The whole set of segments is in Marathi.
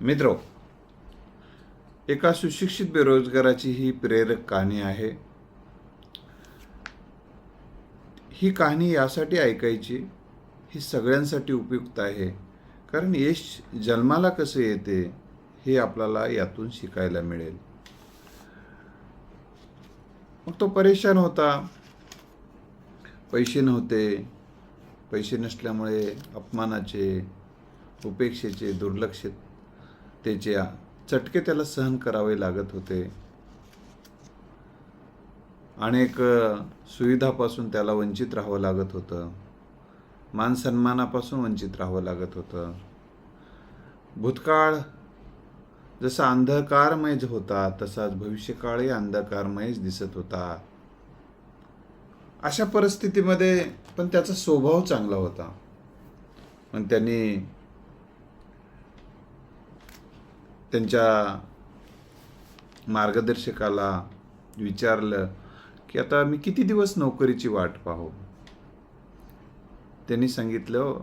मित्र एका सुशिक्षित बेरोजगाराची ही प्रेरक कहाणी आहे. ही कहाणी यासाठी ऐकायची ही सगळ्यांसाठी उपयुक्त आहे. कारण यश जन्माला कसं येते हे आपल्याला यातून शिकायला मिळेल. मग तो परेशान होता. पैसे नव्हते. पैसे नसल्यामुळे अपमानाचे उपेक्षेचे दुर्लक्षित त्याचे चटके त्याला सहन करावे लागत होते. अनेक सुविधापासून त्याला वंचित राहावं लागत होतं. मानसन्मानापासून वंचित राहावं लागत होतं. भूतकाळ जसा अंधकारमयच होता तसाच भविष्यकाळही अंधकारमयच दिसत होता. अशा परिस्थितीमध्ये पण त्याचा स्वभाव चांगला होता. पण त्यांनी त्यांच्या मार्गदर्शकाला विचारलं की आता मी किती दिवस नोकरीची वाट पाहू? त्यांनी सांगितलं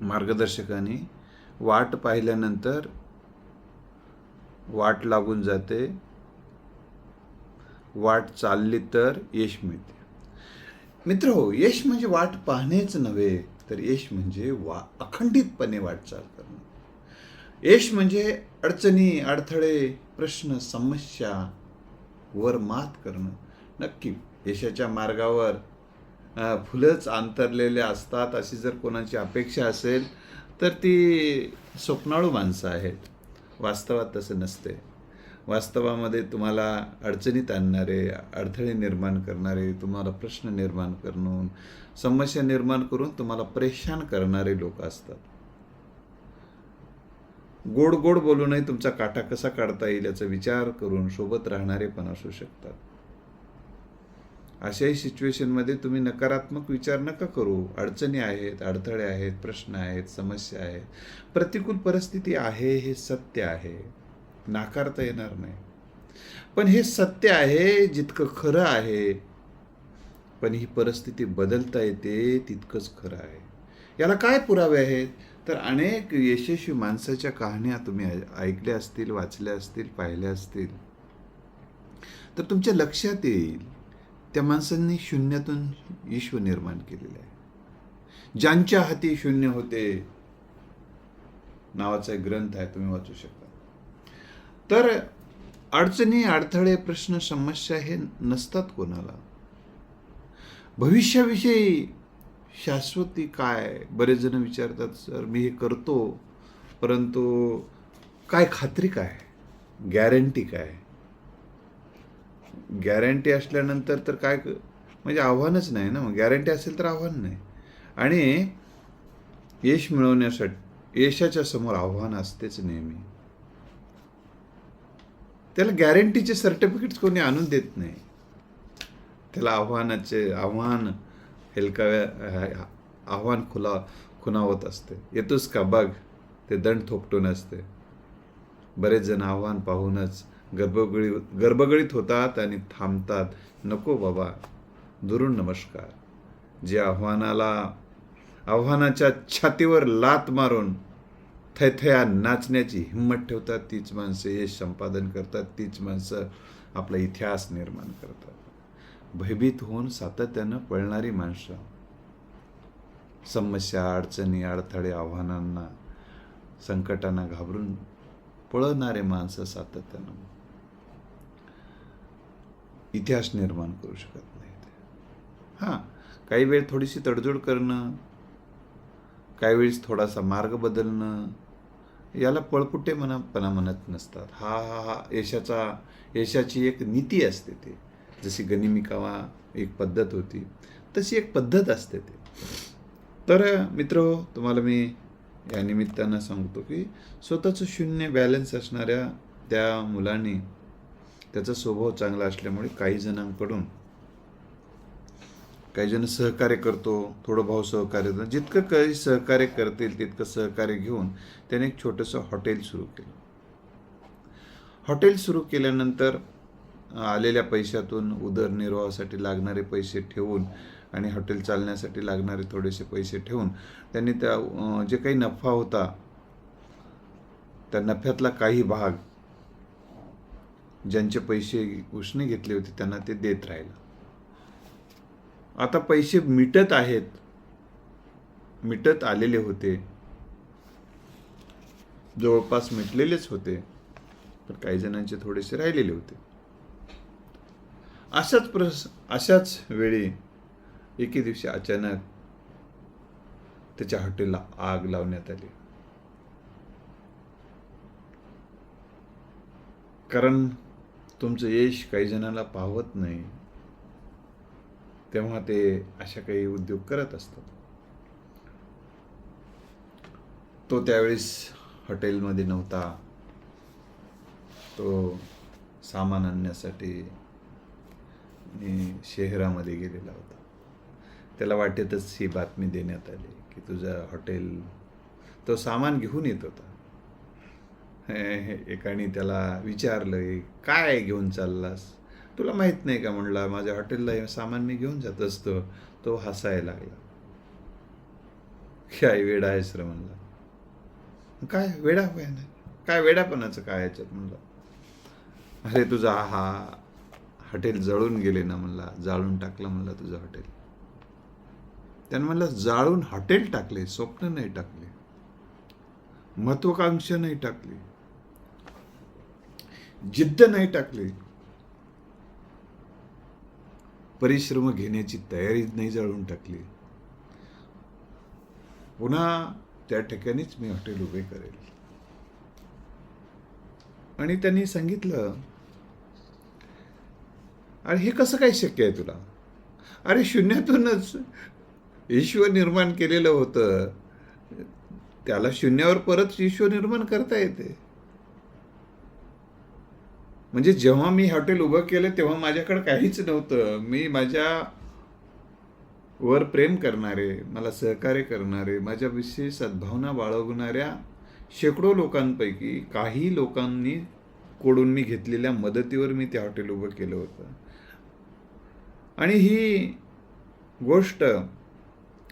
मार्गदर्शकाने वाट पाहिल्यानंतर वाट लागून जाते. वाट चालली तर यश मिळते. मित्र हो यश म्हणजे वाट पाहणेच नव्हे तर यश म्हणजे वा अखंडितपणे वाटचाल करणं यश म्हणजे अडचणी अडथळे प्रश्न समस्या वर मात करणं. नक्की यशाच्या मार्गावर फुलंच अंतरलेले असतात अशी जर कोणाची अपेक्षा असेल तर ती स्वप्नाळू माणसं आहेत. वास्तवात तसं नसते. वास्तवामध्ये तुम्हाला अडचणीत आणणारे अडथळे निर्माण करणारे तुम्हाला प्रश्न निर्माण करून समस्या निर्माण करून तुम्हाला परेशान करणारे लोक असतात. गोड गोड बोलूनही तुमचा काटा कसा काढता येईल याचा विचार करून सोबत राहणारे पण असू शकतात. अशाही सिच्युएशनमध्ये तुम्ही नकारात्मक विचार नका करू. अडचणी आहेत अडथळे आहेत प्रश्न आहेत समस्या आहेत. प्रतिकूल परिस्थिती आहे हे सत्य आहे. नाकारता येणार नाही. पण हे सत्य आहे जितकं खरं आहे पण ही परिस्थिती बदलता येते तितकंच खरं आहे. याला काय पुरावे आहेत? तर अनेक यशस्वी माणसाच्या कहाण्या तुम्ही ऐकल्या असतील वाचल्या असतील पाहिल्या असतील. तर तुमच्या लक्षात येईल त्या माणसांनी शून्यातून विश्व निर्माण केलेलं आहे. ज्यांच्या हाती शून्य होते नावाचा एक ग्रंथ आहे तुम्ही वाचू शकता. तर अडचणी अडथळे प्रश्न समस्या हे नसतात कोणाला. भविष्याविषयी शाश्वती काय? बरेच जण विचारतात सर मी हे करतो परंतु काय खात्री काय? गॅरंटी काय? गॅरंटी असल्यानंतर तर काय म्हणजे आव्हानच नाही ना मग. गॅरंटी असेल तर आव्हान नाही. आणि यश मिळवण्यासाठी यशाच्या समोर आव्हान असतेच नेहमी. त्याला गॅरंटीचे सर्टिफिकेट्स कोणी आणून देत नाही. त्याला आव्हानाचे आव्हान हेलकाव्या आव्हान खुला खुणावत असते. येतोच का? बघ ते दंड थोपटून असते. बरेच जण आव्हान पाहूनच गर्भगळी गर्भगळीत होतात आणि थांबतात. नको बाबा दुरून नमस्कार. जे आव्हानाला आव्हानाच्या छातीवर लात मारून थैथया नाचण्याची हिंमत ठेवतात तीच माणसं हे संपादन करतात तीच माणसं आपला इतिहास निर्माण करतात. भयभीत होऊन सातत्यानं पळणारी माणसं. समस्या अडचणी अडथळे आव्हानांना संकटांना घाबरून पळणारे माणसं सातत्यानं. इतिहास निर्माण करू शकत नाहीत. हां काही वेळ थोडीशी तडजोड करणं काही वेळेस थोडासा मार्ग बदलणं याला पळपुटे मनापणा म्हणत नसतात. हा हा हा यशाचा यशाची एक नीती असते ती. जशी गनिमिकावा एक पद्धत होती तशी एक पद्धत असते ते तर मित्र तुम्हाला मी या निमित्तानं सांगतो की स्वतःचं शून्य बॅलन्स असणाऱ्या त्या मुलांनी त्याचा स्वभाव चांगला असल्यामुळे काही जणांकडून काही जण सहकार्य करतो थोडं भाव सहकार्य करतो. जितकं काही सहकार्य करतील तितकं सहकार्य घेऊन त्याने एक छोटंसं हॉटेल सुरू केलं हॉटेल सुरू केल्यानंतर आलेल्या पैशातून उदरनिर्वाहासाठी लागणारे पैसे ठेवून आणि हॉटेल चालण्यासाठी लागणारे थोडेसे पैसे ठेवून त्यांनी त्या जे काही नफा होता त्या नफ्यातला काही भाग ज्यांचे पैसे उसने घेतले होते त्यांना ते देत राहिला. आता पैसे मिटत आहेत मिटत आलेले होते जवळपास मिटलेलेच होते पण काही जणांचे थोडेसे राहिलेले होते. अशाच प्रस अशाच वेळी एके दिवशी अचानक त्याच्या हॉटेलला आग लावण्यात आली. कारण तुमचं यश काही जणांना पावत नाही तेव्हा ते अशा काही उद्योग करत असतात. तो त्यावेळेस हॉटेलमध्ये नव्हता. तो सामान आणण्यासाठी शहरामध्ये गेलेला होता. त्याला वाटेतच ही बातमी देण्यात आली की तुझं हॉटेल तो सामान घेऊन येत होता. हे- एकाने त्याला विचारलं काय घेऊन चाललास? तुला माहीत नाही का म्हणला माझ्या हॉटेलला हे सामान मी घेऊन जात असतो. तो हसायला लागला. काय वेडा आहेस रे म्हणला. काय वेडा? काय वेडापणाचं काय याच्यात? म्हणलं. अरे तुझा हा हॉटेल जळून गेले ना म्हणला जाळून टाकलं म्हणलं तुझं हॉटेल. त्यानं म्हणलं जाळून हॉटेल टाकले स्वप्न नाही टाकले. महत्वाकांक्षा नाही टाकली. जिद्द नाही टाकली. परिश्रम घेण्याची तयारी नाही जाळून टाकली. पुन्हा त्या ठिकाणीच मी हॉटेल उभे करेल. आणि त्यांनी सांगितलं अरे हे कसं काय शक्य आहे तुला? अरे शून्यातूनच ईश्वर निर्माण केलेलं होतं. त्याला शून्यावर परत ईश्वर निर्माण करता येते. म्हणजे जेव्हा मी हॉटेल उभं केलं तेव्हा माझ्याकडे काहीच नव्हतं. मी माझ्या वर प्रेम करणारे मला सहकार्य करणारे माझ्याविषयी सद्भावना बाळगणाऱ्या शेकडो लोकांपैकी काही लोकांनी कोडून मी घेतलेल्या मदतीवर मी ते हॉटेल उभं केलं होतं. आणि ही गोष्ट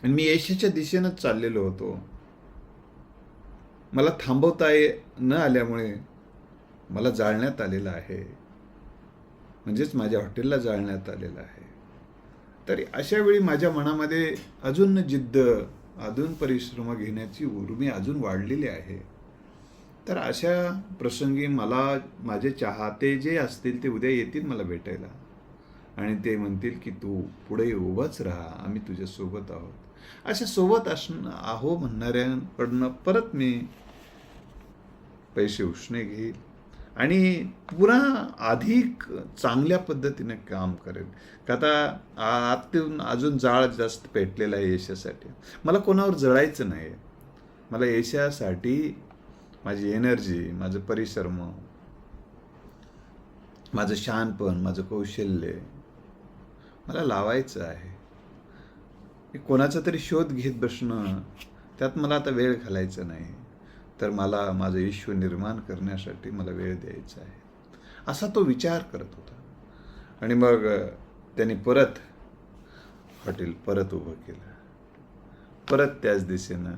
मी यशाच्या दिशेनंच चाललेलो होतो. मला थांबवता ये न आल्यामुळे मला जाळण्यात आलेलं आहे. म्हणजेच माझ्या हॉटेलला जाळण्यात आलेलं आहे. तरी अशा वेळी माझ्या मनामध्ये अजून जिद्द अजून परिश्रम घेण्याची उर्मी अजून वाढलेली आहे. तर अशा प्रसंगी मला माझे चाहते जे असतील ते उद्या येतील मला भेटायला. आणि ते म्हणतील की तू पुढे उभंच राहा आम्ही तुझ्यासोबत आहोत. अशा सोबत असणं आहो म्हणणाऱ्यांकडनं परत मी पैसे उष्णे घेईल आणि पुन्हा अधिक चांगल्या पद्धतीने काम करेल. का आता आतून अजून जाळ जास्त पेटलेला आहे यशासाठी. मला कोणावर जळायचं नाही मला यशासाठी माझी एनर्जी माझं परिश्रम माझं शहाणपण माझं कौशल्य मला लावायचं आहे. मी कोणाचा तरी शोध घेत बसणं त्यात मला आता वेळ घालायचा नाही. तर मला माझं विश्व निर्माण करण्यासाठी मला वेळ द्यायचा आहे. असा तो विचार करत होता. आणि मग त्यांनी परत हॉटेल परत उभं केलं. परत त्याच दिशेनं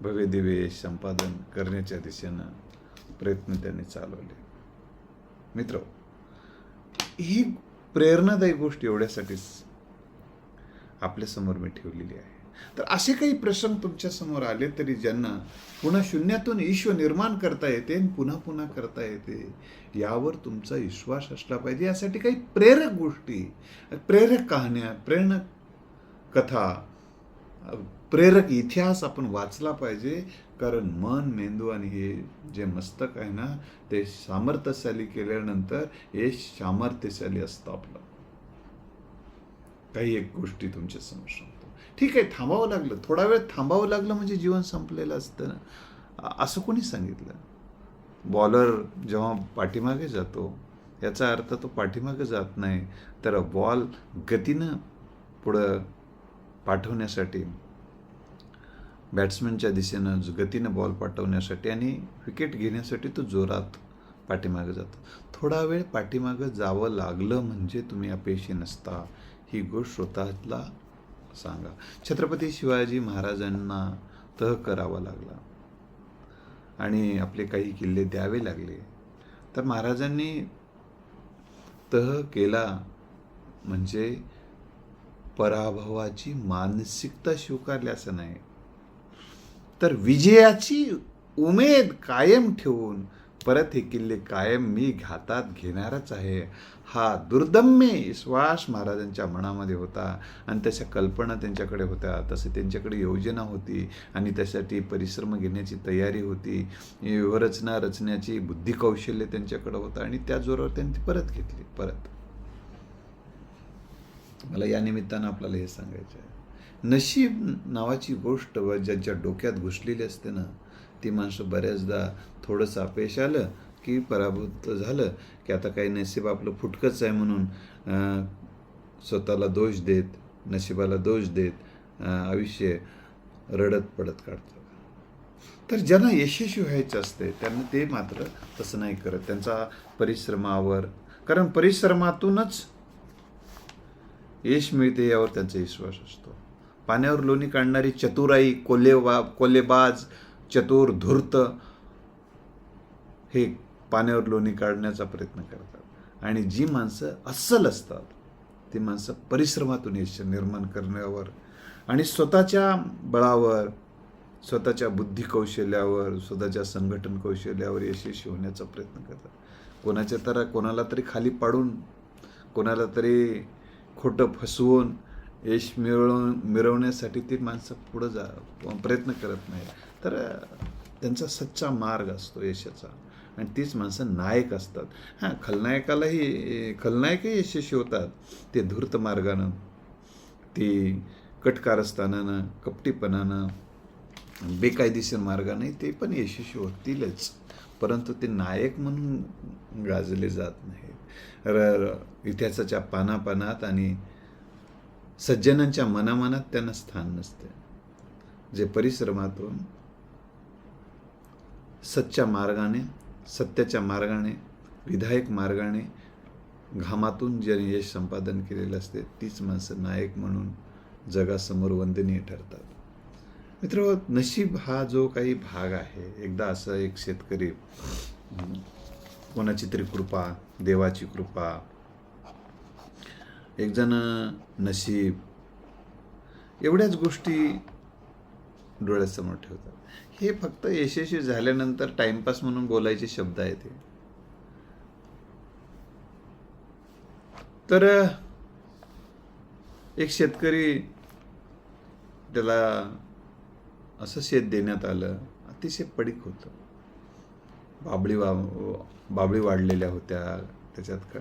भव्य दिव्य संपादन करण्याच्या दिशेनं प्रयत्न त्यांनी चालवले. मित्र ही प्रेरणादायी गोष्ट एवढ्यासाठीच आपल्यासमोर मी ठेवलेली आहे. तर असे काही प्रसंग तुमच्यासमोर आले तरी ज्यांना पुन्हा शून्यातून ईश्व निर्माण करता येते आणि पुन्हा पुन्हा करता येते यावर तुमचा विश्वास असला पाहिजे. यासाठी काही प्रेरक गोष्टी प्रेरक कहाण्या प्रेरक कथा प्रेरक इतिहास आपण वाचला पाहिजे. कारण मन मेंदू आणि हे जे मस्तक आहे ना ते सामर्थ्यशाली केल्यानंतर हे सामर्थ्यशाली असतं आपलं. काही एक गोष्टी तुमच्यासमोर सांगतो. ठीक आहे थांबावं लागलं. थोडा वेळ थांबावं लागलं म्हणजे जीवन संपलेलं असतं ना. असं कोणी सांगितलं? बॉलर जेव्हा पाठीमागे जातो याचा अर्थ तो पाठीमागे जात नाही तर बॉल गतीनं पुढं पाठवण्यासाठी बॅट्समनच्या दिशेनं गतीनं बॉल पाठवण्यासाठी आणि विकेट घेण्यासाठी तो जोरात पाठीमागं जातो. थोडा वेळ पाठीमागं जावं लागलं म्हणजे तुम्ही अपयशी नसता. ही गोष्ट स्वतःला सांगा. छत्रपती शिवाजी महाराजांना तह करावा लागला. आणि आपले काही किल्ले द्यावे लागले. तर महाराजांनी तह केला म्हणजे पराभवाची मानसिकता स्वीकारली असं नाही. तर विजयाची उमेद कायम ठेवून परत हे किल्ले कायम मी घातात घेणारच आहे. हा दुर्दम्य विश्वास महाराजांच्या मनामध्ये होता आणि तशा कल्पना त्यांच्याकडे होत्या. तसे त्यांच्याकडे योजना होती आणि त्यासाठी परिश्रम घेण्याची तयारी होती. व्यूहरचना रचण्याची बुद्धिकौशल्य त्यांच्याकडे होतं आणि त्या जोरावर त्यांनी परत घेतली परत. मला या निमित्तानं आपल्याला हे सांगायचं आहे. नशीब नावाची गोष्ट व ज्यांच्या डोक्यात घुसलेली असते ना ती माणसं बऱ्याचदा थोडंसं अपयश आलं की पराभूत झालं की आता काही नशीब आपलं फुटकंच आहे म्हणून अं, स्वतःला दोष देत नशिबाला दोष देत आयुष्य रडत पडत काढतं. तर ज्यांना यशस्वी व्हायचं असते त्यांना ते मात्र तसं नाही करत. त्यांचा परिश्रमावर कारण परिश्रमातूनच यश मिळते यावर त्यांचा विश्वास असतो. पाण्यावर लोणी काढणारी चतुराई कोल्हेबा कोल्हेबाज चतुर धूर्त हे पाण्यावर लोणी काढण्याचा प्रयत्न करतात. आणि जी माणसं अस्सल असतात ती माणसं परिश्रमातून यश निर्माण करण्यावर आणि स्वतःच्या बळावर स्वतःच्या बुद्धी कौशल्यावर स्वतःच्या संघटन कौशल्यावर यशस्वी होण्याचा प्रयत्न करतात. कोणाच्या तर कोणाला तरी खाली पाडून कोणाला तरी खोटं फसवून यश मिळव मिळवण्यासाठी ती माणसं पुढं जा प्रयत्न करत नाही तर त्यांचा सच्चा मार्ग असतो यशाचा. आणि तीच माणसं नायक असतात. हां खलनायकालाही खलनायकही यशस्वी होतात. ते धूर्त मार्गानं ती कटकारस्थानानं कपटीपणानं बेकायदेशीर मार्गाने ते पण यशस्वी होतीलच. परंतु ते नायक म्हणून गाजले जात नाहीत. र इतिहासाच्या पानापानात आणि सज्जनांच्या मनामनात त्यांना स्थान नसते. जे परिश्रमातून सच्च्या मार्गाने सत्याच्या मार्गाने विधायक मार्गाने घामातून जे यश संपादन केलेलं असते तीच माणसं नायक म्हणून जगासमोर वंदनीय ठरतात. मित्र नशीब हा जो काही भाग आहे एकदा असं एक शेतकरी कोणाची तरी कृपा देवाची कृपा एकजण नशीब. एवढ्याच गोष्टी डोळ्यासमोर ठेवतात. हे फक्त यशस्वी झाल्यानंतर टाइमपास म्हणून बोलायचे शब्द आहेत हे. तर एक शेतकरी त्याला असं शेत देण्यात आलं अतिशय पडीक होतं. बाबळी वा बाबळी वाढलेल्या होत्या. त्याच्यात का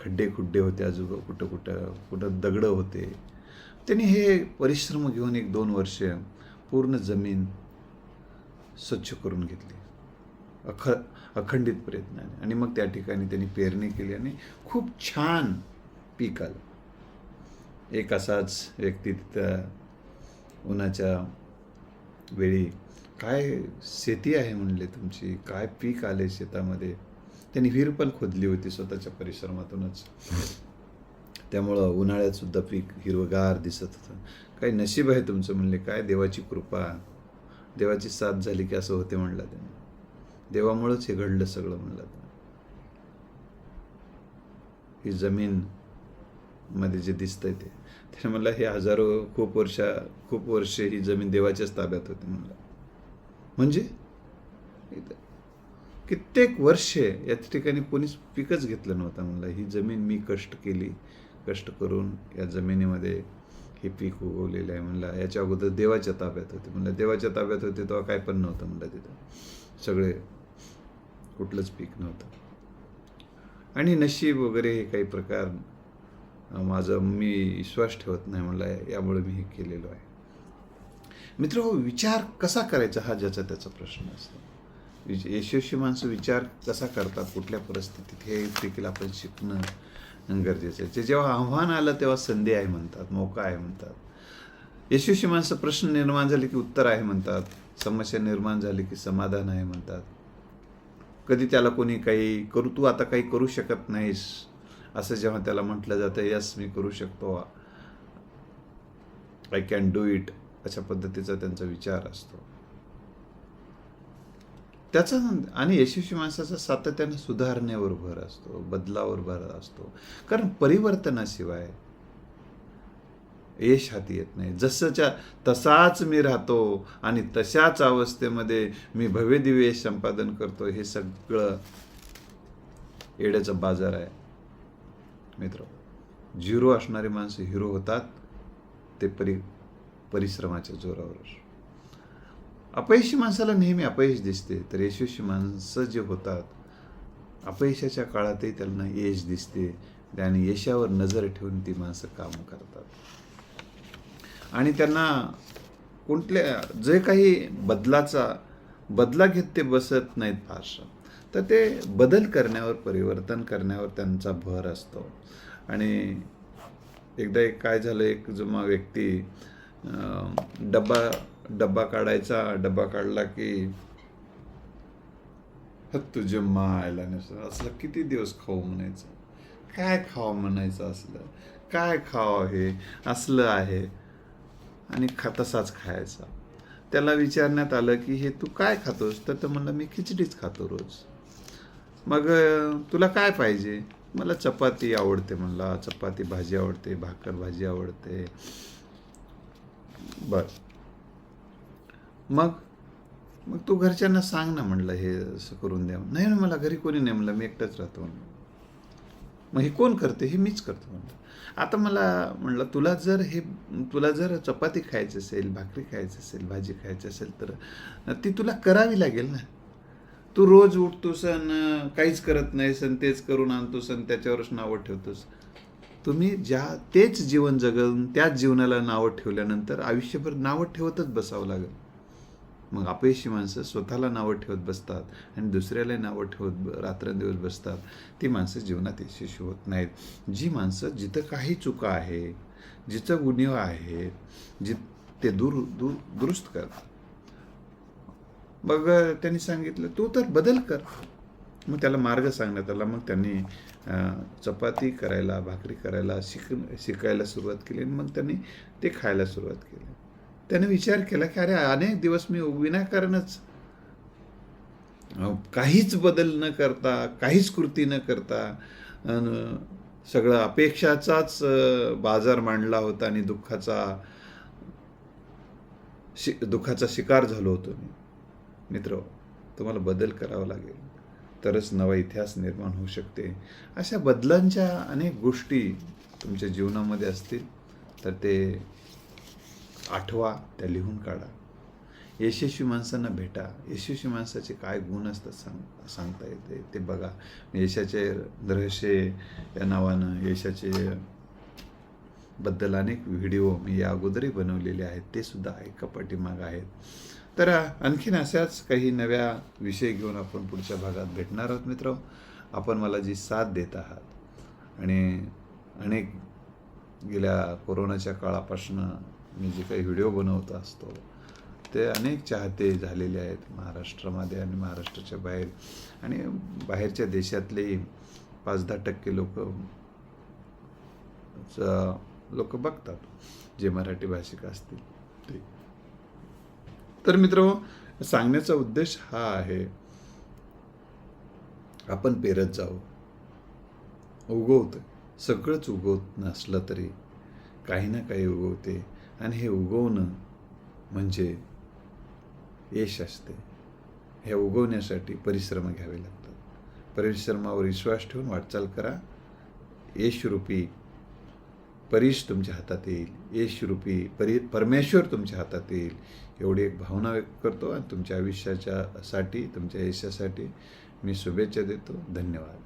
खड्डे खुड्डे होते आजूबा कुठं कुठं कुठं दगडं होते. त्यांनी हे परिश्रम घेऊन एक दोन वर्ष पूर्ण जमीन स्वच्छ करून घेतली. अख अखंडित प्रयत्नाने. आणि मग त्या ठिकाणी त्यांनी पेरणी केली आणि खूप छान पीक आलं. एक असाच व्यक्ती तिथं उन्हाच्या वेळी काय शेती आहे? म्हणले तुमची. काय पीक आले शेतामध्ये? त्यांनी विहीर पण खोदली होती स्वतःच्या परिश्रमातूनच त्यामुळं उन्हाळ्यात सुद्धा पीक हिरवगार दिसत होतं. काही नशीब आहे तुमचं म्हणले काय देवाची कृपा. देवाची साथ झाली की असं होते म्हणलं त्यांनी. देवामुळंच हे घडलं सगळं म्हणलं ही जमीन मध्ये जे दिसतंय ते. त्याने म्हणलं हे हजारो खूप वर्षा खूप वर्षे ही जमीन देवाच्याच ताब्यात होती म्हणलं. म्हणजे? इथं कित्येक वर्षे या ठिकाणी कोणीच पिकच घेतलं नव्हतं म्हणलं ही जमीन मी कष्ट केली. कष्ट करून या जमिनीमध्ये हे पीक उगवलेलं आहे म्हणलं. याच्या अगोदर देवाच्या ताब्यात होते. म्हणलं देवाच्या ताब्यात होते तेव्हा काय पण नव्हतं म्हणलं तिथं. सगळे कुठलंच पीक नव्हतं. आणि नशीब वगैरे हे काही प्रकार माझं मी विश्वास ठेवत नाही म्हणलं. यामुळे मी हे केलेलो आहे. मित्र विचार कसा करायचा हा ज्याचा त्याचा प्रश्न असतो. विच- यशस्वी माणसं विचार कसा करतात? कुठल्या परिस्थितीत हे देखील आपण शिकणं गरजेचं आहे. जे जेव्हा आव्हान आलं तेव्हा संधी आहे म्हणतात मोका आहे म्हणतात. यशस्वी माणसं प्रश्न निर्माण झाले की उत्तर आहे म्हणतात. समस्या निर्माण झाली की समाधान आहे म्हणतात. कधी त्याला कोणी काही करू तू आता काही करू शकत नाहीस. असं जेव्हा त्याला म्हटलं जातं यस मी करू शकतो. आय कॅन डू इट अशा पद्धतीचा त्यांचा विचार असतो. त्याचा आणि यशस्वी माणसाचा सातत्याने सुधारण्यावर भर असतो बदलावर भर असतो. कारण परिवर्तनाशिवाय यश हाती येत नाही. जसंच्या तसाच मी राहतो आणि तशाच अवस्थेमध्ये मी भव्यदिव्य यश संपादन करतो हे सगळं येड्याचा बाजार आहे. मित्र झिरो असणारी माणसं हिरो होतात ते परि परिश्रमाच्या जोरावर अपयशी माणसाला नेहमी अपयश दिसते तर यशस्वी माणसं जे होतात अपयशाच्या काळातही त्यांना यश दिसते आणि यशावर नजर ठेवून ती माणसं काम करतात. आणि त्यांना कुठल्या जे काही बदलाचा बदला घेत ते बसत नाहीत फारसं. तर ते बदल करण्यावर परिवर्तन करण्यावर त्यांचा भर असतो. आणि एकदा एक काय झालं एक जुमा व्यक्ती डब्बा डब्बा काढायचा डब्बा काढला की तुझे मायला नसलं असलं किती दिवस खाऊ म्हणायचं? काय खावं म्हणायचं असलं? काय खावं हे? असलं आहे. आणि खा तसाच खायचा. त्याला विचारण्यात आलं की हे तू काय खातोस? तर तो म्हणलं मी खिचडीच खातो रोज. मग तुला काय पाहिजे? मला चपाती आवडते म्हणला. चपाती भाजी आवडते भाकर भाजी आवडते. बर. मग मग तू घरच्यांना सांग ना म्हणलं हे असं करून द्या. नाही ना मला घरी कोणी नाही म्हणलं मी एकटाच राहतो म्हणलं. मग हे कोण करते? हे मीच करतो म्हणलं. आता मला म्हणलं तुला जर हे तुला जर चपाती खायची असेल भाकरी खायची असेल भाजी खायची असेल तर ती तुला करावी लागेल ना. तू रोज उठतोस आणि काहीच करत नाहीस आणि तेच करून आणतोस आणि त्याच्यावरच नावं ठेवतोस. तुम्ही ज्या तेच जीवन जगून त्याच जीवनाला नावं ठेवल्यानंतर आयुष्यभर नावं ठेवतच बसावं लागेल. मग अपयशी माणसं स्वतःला नावं ठेवत बसतात आणि दुसऱ्याला नावं ठेवत ब- रात्रंदिवस बसतात. ती माणसं जीवनात यशस्वी होत नाहीत. जी माणसं जिथं काही चुका आहे जिथं गुन्हे आहेत जि ते दूर दूर दुरुस्त करतात मग त्यांनी सांगितलं तू तर बदल कर. मग त्याला मार्ग सांगण्यात आला. मग त्यांनी चपाती करायला भाकरी करायला शिक शिकायला सुरुवात केली आणि मग त्यांनी ते खायला सुरुवात केली. त्याने विचार केला की अरे अनेक दिवस मी विनाकारणच काहीच बदल न करता काहीच कृती न करता सगळं अपेक्षाचाच बाजार मांडला होता आणि दुःखाचा शि दुःखाचा शिकार झालो होतो मी. मित्र तुम्हाला बदल करावा लागेल. तरच नवा इतिहास निर्माण होऊ शकते. अशा बदलांच्या अनेक गोष्टी तुमच्या जीवनामध्ये असतील तर ते आठवा त्या लिहून काढा. यशस्वी माणसांना भेटा. यशस्वी माणसाचे काय गुण असतात सांग सांगता येते ते बघा. यशाचे रहस्य या नावानं यशाचे बद्दल अनेक व्हिडिओ मी या अगोदरही बनवलेले आहेत ते सुद्धा ऐका पाठीमाग आहेत. तर आणखीन अशाच काही नव्या विषय घेऊन आपण पुढच्या भागात भेटणार आहोत मित्र. आपण मला जी साथ देत आहात आणि अनेक गेल्या कोरोनाच्या काळापासून मी जे काही व्हिडिओ बनवत असतो. ते अनेक चाहते झालेले आहेत महाराष्ट्रामध्ये आणि महाराष्ट्राच्या बाहेर. आणि बाहेरच्या देशातले पाच दहा टक्के लोक लोक बघतात जे मराठी भाषिक असतील. ते. तर मित्र सांगण्याचा उद्देश हा आहे आपण पेरत जाऊ उगवतं सगळंच उगवत नसलं तरी काही ना काही उगवते. आणि हे उगवणं म्हणजे यश असते. हे उगवण्यासाठी परिश्रम घ्यावे लागतात. परिश्रमावर विश्वास ठेवून वाटचाल करा. यशरूपी परीश तुमच्या हातात येईल. यशरूपी परी परमेश्वर तुमच्या हातात येईल. एवढी एक भावना व्यक्त करतो आणि तुमच्या आयुष्याच्या साठी तुमच्या यशासाठी मी शुभेच्छा देतो. धन्यवाद.